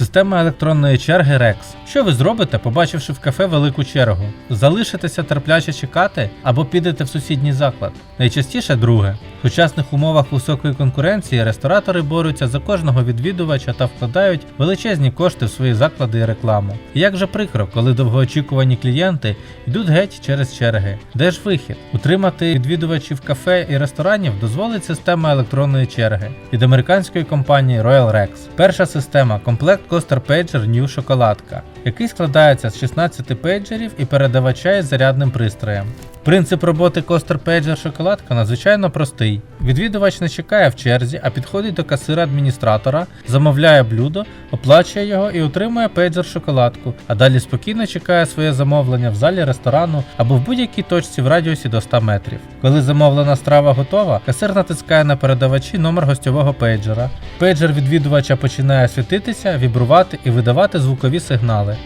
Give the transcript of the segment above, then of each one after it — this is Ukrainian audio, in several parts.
Система електронної черги REX. Що ви зробите, побачивши в кафе велику чергу? Залишитеся терпляче чекати або підете в сусідній заклад? Найчастіше друге. В сучасних умовах високої конкуренції ресторатори борються за кожного відвідувача та вкладають величезні кошти в свої заклади і рекламу. І як же прикро, коли довгоочікувані клієнти йдуть геть через черги. Де ж вихід? Утримати відвідувачів кафе і ресторанів дозволить система електронної черги від американської компанії Royal Rex. Перша система комплект Coaster Pager New Шоколадка, який складається з 16 пейджерів і передавача із зарядним пристроєм. Принцип роботи Coaster Pager шоколадка надзвичайно простий. Відвідувач не чекає в черзі, а підходить до касира адміністратора, замовляє блюдо, оплачує його і отримує пейджер шоколадку, а далі спокійно чекає своє замовлення в залі ресторану або в будь-якій точці в радіусі до 100 метрів. Коли замовлена страва готова, касир натискає на передавачі номер гостьового пейджера. Пейджер відвідувача починає світитися, вібрувати і видавати звукові сигнали.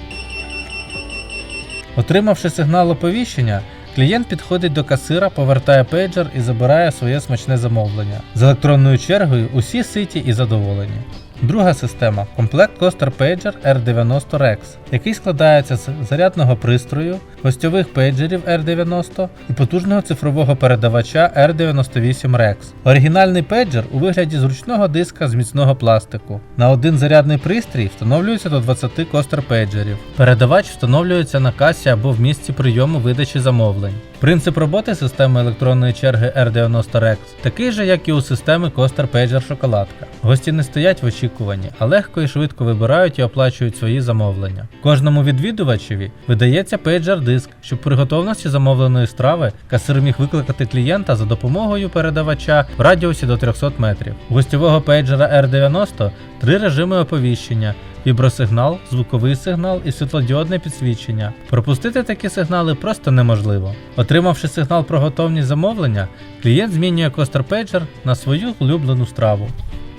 Отримавши сигнал оповіщення, клієнт підходить до касира, повертає пейджер і забирає своє смачне замовлення. З електронною чергою усі ситі і задоволені. Друга система комплект Coaster Pager R90 Rex, який складається з зарядного пристрою, гостьових пейджерів R90 і потужного цифрового передавача R98 Rex. Оригінальний пейджер у вигляді зручного диска з міцного пластику. На один зарядний пристрій встановлюється до 20 Coaster пейджерів. Передавач встановлюється на касі або в місці прийому видачі замовлень. Принцип роботи системи електронної черги R90 Rex такий же, як і у системи Coaster Pager Шоколадка. Гості не стоять в очікуванні, а легко і швидко вибирають і оплачують свої замовлення. Кожному відвідувачеві видається пейджер диск, щоб при готовності замовленої страви касир міг викликати клієнта за допомогою передавача в радіусі до 300 метрів. У гостьового пейджера R90 три режими оповіщення. Вібросигнал, звуковий сигнал і світлодіодне підсвічення. Пропустити такі сигнали просто неможливо. Отримавши сигнал про готовність замовлення, клієнт змінює Pager на свою улюблену страву.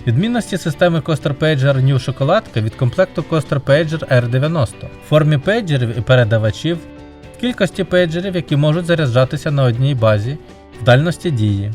Відмінності системи Coaster Pager New Шоколадка від комплекту Coaster Pager R90 в формі пейджерів і передавачів, кількості пейджерів, які можуть заряджатися на одній базі, в дальності дії.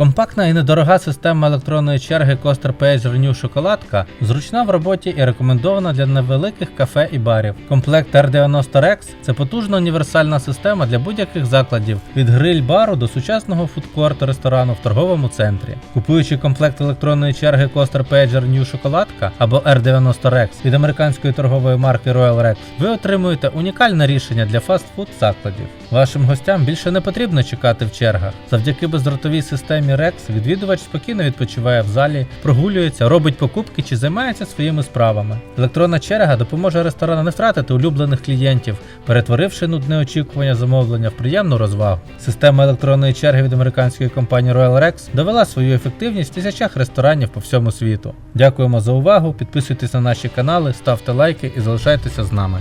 Компактна і недорога система електронної черги Coaster Pager New Шоколадка зручна в роботі і рекомендована для невеликих кафе і барів. Комплект R90 Rex це потужна універсальна система для будь-яких закладів від гриль-бару до сучасного фудкорту ресторану в торговому центрі. Купуючи комплект електронної черги Coaster Pager New Шоколадка або R90 Rex від американської торгової марки Royal Rex, ви отримуєте унікальне рішення для фастфуд закладів. Вашим гостям більше не потрібно чекати в чергах. Завдяки бездротовій системі Rex відвідувач спокійно відпочиває в залі, прогулюється, робить покупки чи займається своїми справами. Електронна черга допоможе ресторану не втратити улюблених клієнтів, перетворивши нудне очікування замовлення в приємну розвагу. Система електронної черги від американської компанії Royal Rex довела свою ефективність в тисячах ресторанів по всьому світу. Дякуємо за увагу, підписуйтесь на наші канали, ставте лайки і залишайтеся з нами.